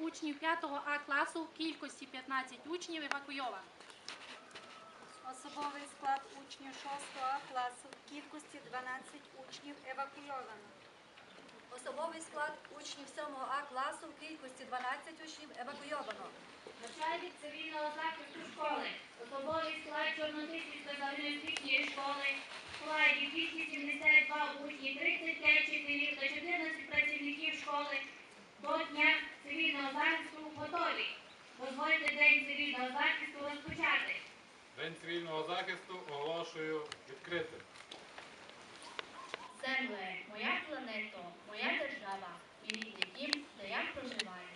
учнів 5 А класу в кількості 15 учнів евакуйовано. Особовий склад учнів 6 А класу в кількості 12 учнів евакуйовано. Особовий склад учнів 7 А класу в кількості 12 учнів евакуйовано. Начальник цивільного захисту школи. Особовий склад Чорнотисівської загальноосвітньої школи. Складі 272 учні, 35 вчителів та 14 працівників школи до Дня цивільного захисту готові. Дозвольте День цивільного захисту розпочати. День цивільного захисту оголошую відкритим. Земле, моя планета, моя держава, мій рідний дім, де я проживаю.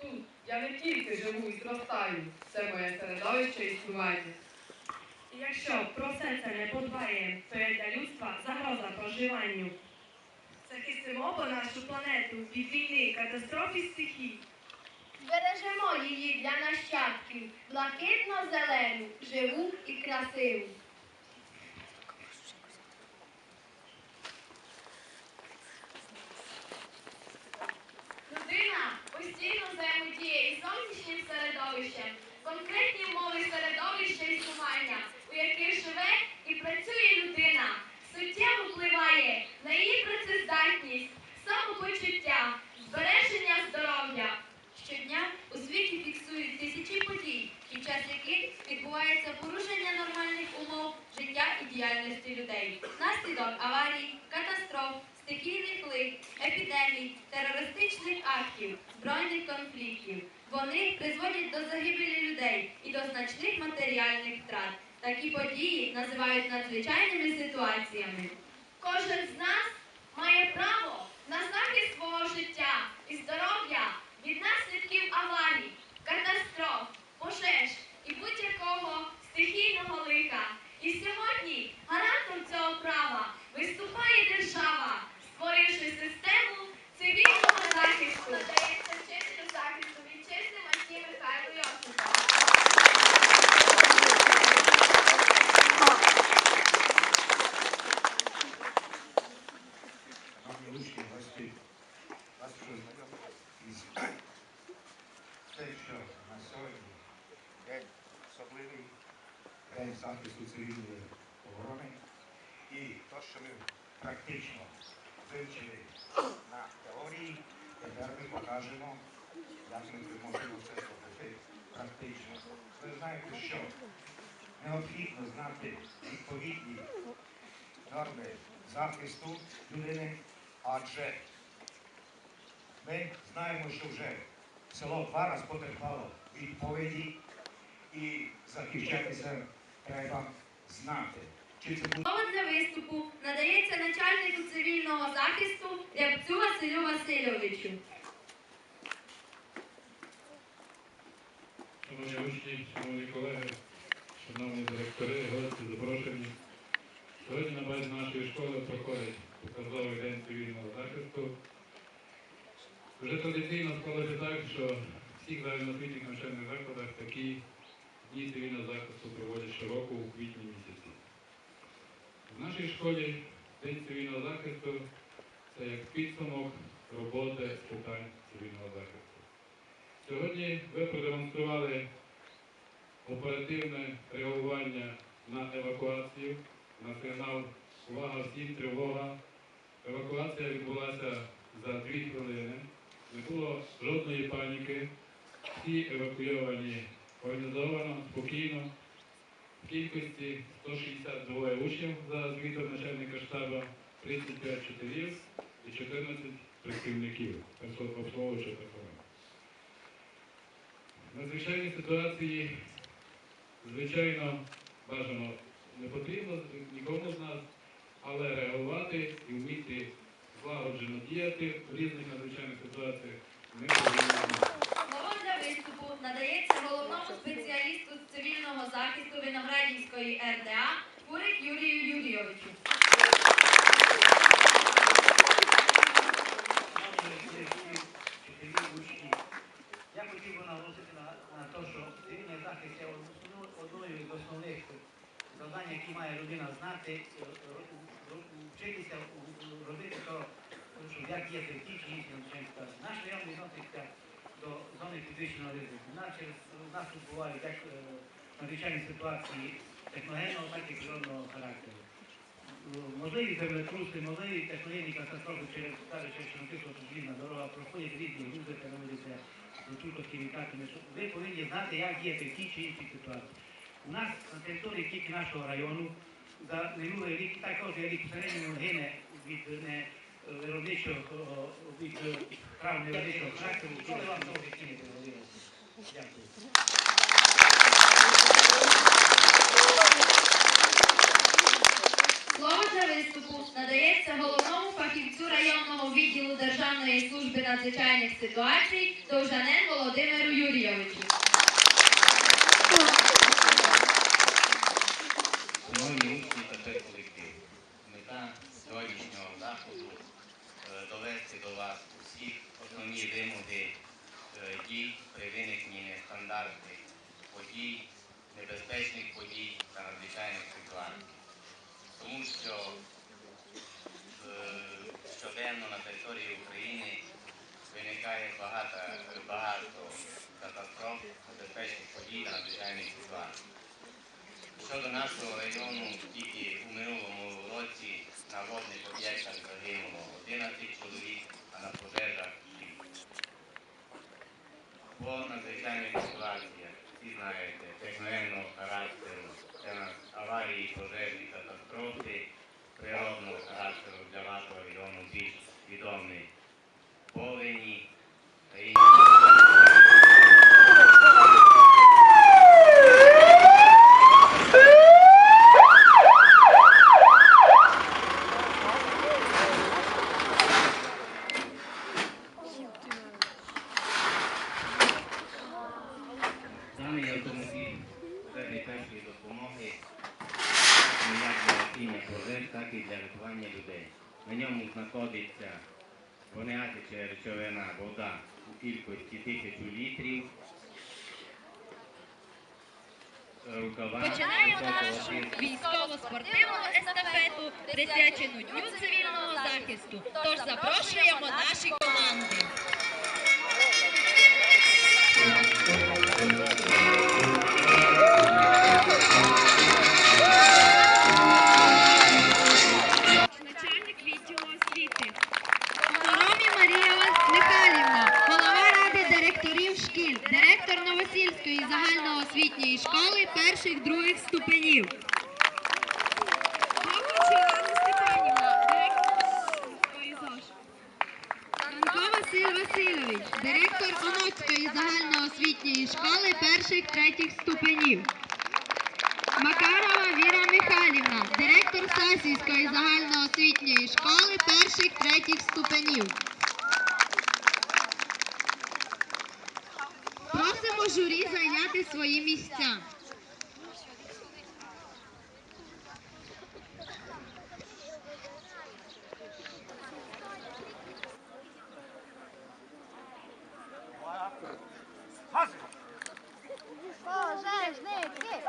Тут я не тільки живу і зростаю, це моє середовище існування. І якщо про все це не подбаємо, то є для людства загроза проживанню. Захистимо бо нашу планету від війни, катастроф і стихій. Збережемо її для нащадків, блакитно-зелену, живу і красиву. Людина постійно взаємодіє із зовнішнім середовищем, конкретні умови середовища існування, у яких живе і працює людина, називають надзвичайними ситуаціями. Кожен з нас має право на захист свого життя і здоров'я від наслідків аварій, катастроф, пожеж і будь-якого стихійного лиха. І сьогодні гарантом цього права виступає держава, створивши систему цивільного захисту. Надається вчителю захисту вітчизни Матії Михайлу Йосипову. Шановні учні, гості, вас вже знайомі із те, що на сьогодні день особливий, день захисту цивільної оборони. І те, що ми практично вивчили на теорії, тепер ми покажемо, як ми можемо це зробити практично. Ви знаєте, що необхідно знати відповідні норми захисту людини, адже ми знаємо, що вже село два рази потерпало відповіді і захищатися треба знати. Чи це для виступу надається начальнику цивільного захисту Рябцю Василю Васильовичу. Шановні учні, шановні колеги, шановні директори, гості, запрошені. Сьогодні на базі нашої школи проходить показовий день цивільного захисту. Вже традиційно склалося так, що всіх загальноосвітніх навчальних закладах такі дні цивільного захисту проводять щороку у квітні місяці. В нашій школі День цивільного захисту це як підсумок роботи з питань цивільного захисту. Сьогодні ви продемонстрували оперативне реагування на евакуацію, на сигнал увага всім, тривога. Евакуація відбулася за дві хвилини. Не було жодної паніки. Всі евакуйовані організовано, спокійно. В кількості 162 учнів за звітом начальника штабу, 35 вчителів і 14 працівників обслуговуючого персоналу. В надзвичайній ситуації, звичайно, бажано не потрібно нікому з нас, але реагувати і вміти злагоджено діяти в різних надзвичайних ситуаціях ми повинні. Слово для виступу надається головному спеціалісту з цивільного захисту Виноградівської РДА Курик Юрію Юрійовичу. Я хотів би наголосити на, те, що цивільний захист є одною з основних завдань, які має людина знати, е, вчитися робити то, що як є чи надзвичайній ситуації. Наш район відноситься до зони підвищеного ризику. Через у нас тут бувають як е, надзвичайні ситуації техногенного, так і природного характеру. Е, Можливі землетруси, можливі техногенні катастрофи через скажу, через Чорнотисова Суджільна дорога проходять різні грузи, переводяться до трудності літаками. Ви повинні знати, як діяти в тій чи іншій ситуації. У нас на території тільки нашого району за минулий рік, також рік в середньому гине від не виробничого від е, травм невиробничого характеру. Ви вам того відкинете, Володимир? Дякую. Слово для виступу надається головному фахівцю районного відділу Державної служби надзвичайних ситуацій Довжанен Володимиру Юрійовичу. ye всі знаєте, техногенного характеру, це у нас аварії, пожежні катастрофи, природного характеру для вашого району більш відомі повені та інші. Даний автомобіль пожежної першої допомоги як для гасіння пожеж, так і для рятування людей. На ньому знаходиться вогнегасяча речовина вода у кількості тисячу літрів. Рукава Починаємо нашу військово-спортивну естафету, присвячену Дню цивільного захисту. Тож запрошуємо наші команди. Загальноосвітньої школи перших других ступенів. Васильович, директор Оночської загальноосвітньої школи перших третіх ступенів. Макарова Віра Михайлівна, директор Сасівської загальноосвітньої школи перших третіх ступенів. Зайняти свої місця. Пожежники!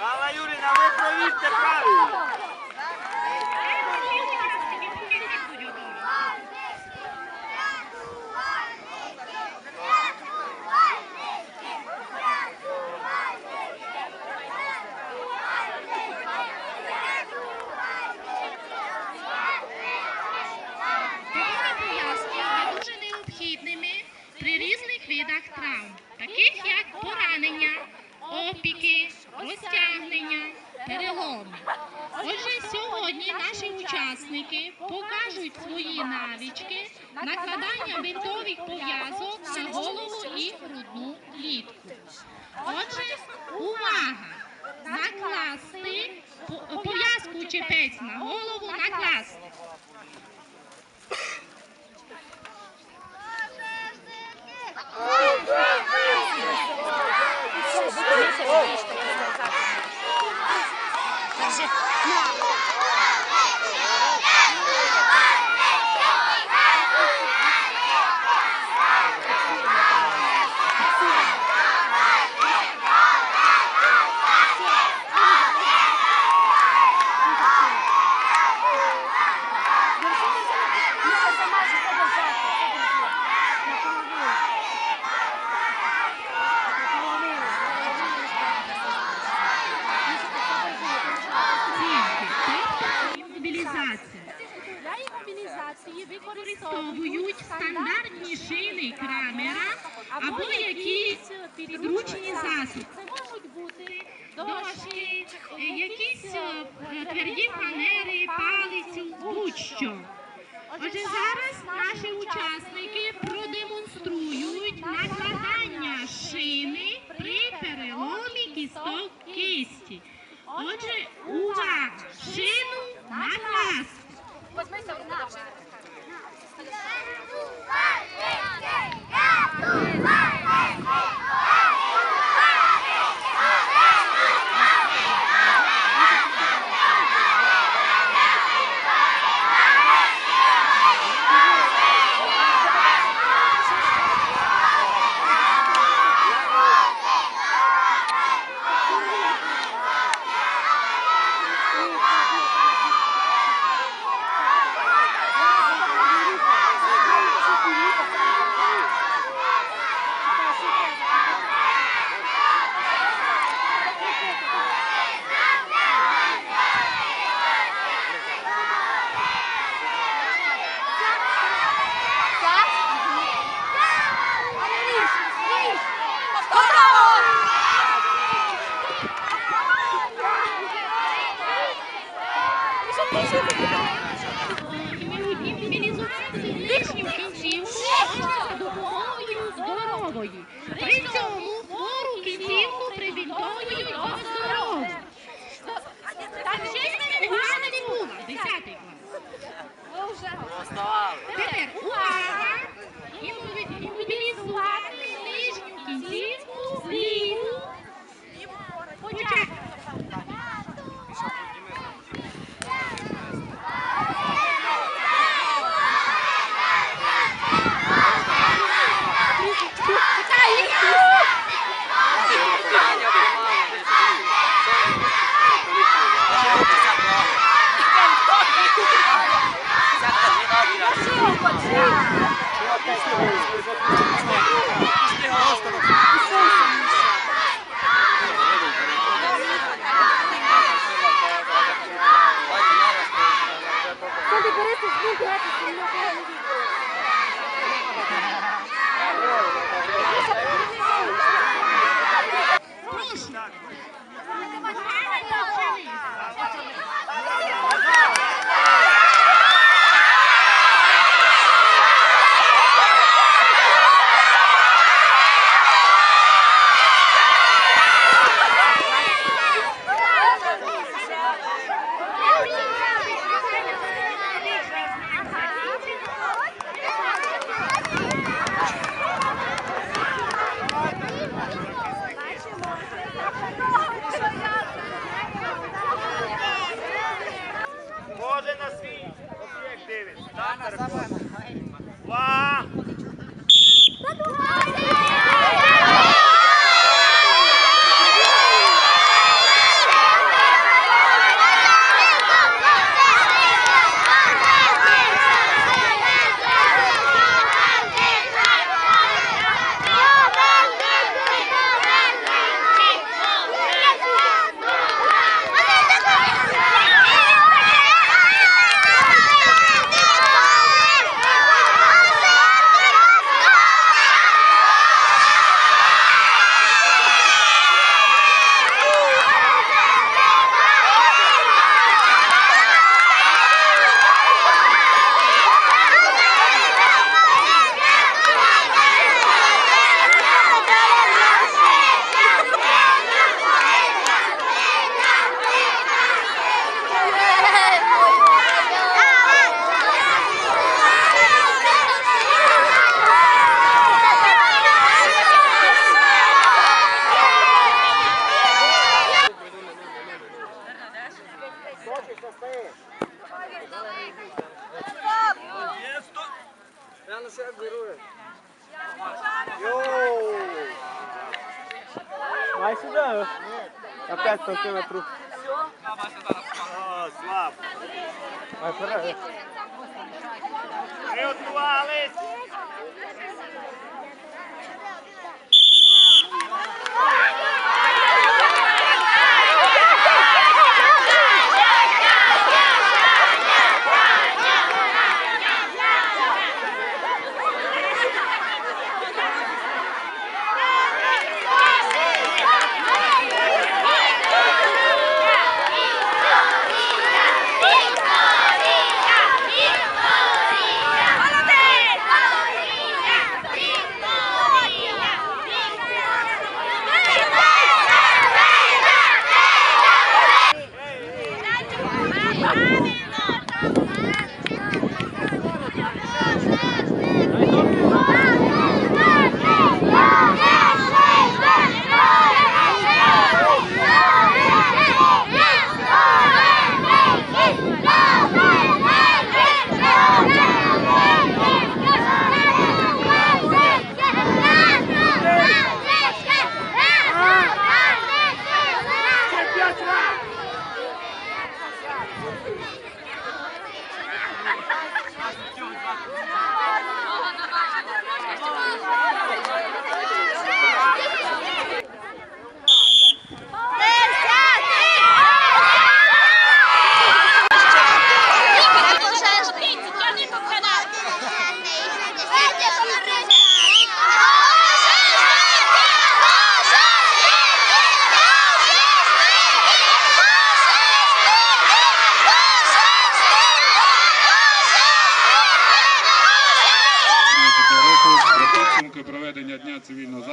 Алла Юріна, ви провірте правильно. Пояснення є дуже необхідними при різних видах травм, таких як поранення, опіки, розтягнення, переломи. Отже, сьогодні наші учасники покажуть свої навички накладання бинтових пов'язок на голову і грудну клітку. Отже, увага! Накласти пов'язку чепець на голову, накласти. Мобілізація. Тверді фанери, палицю, будь-що. Отже, зараз наші учасники продемонструють накладання шини при переломі кісток кисті. Отже, увага! Шину накласти. Імунізувати pela pro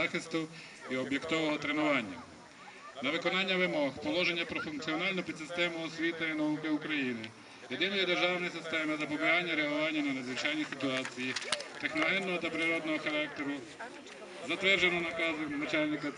захисту і об'єктового тренування. На виконання вимог положення про функціональну підсистему освіти і науки України, єдиної державної системи запобігання реагування на надзвичайні ситуації, техногенного та природного характеру, затверджено наказом начальника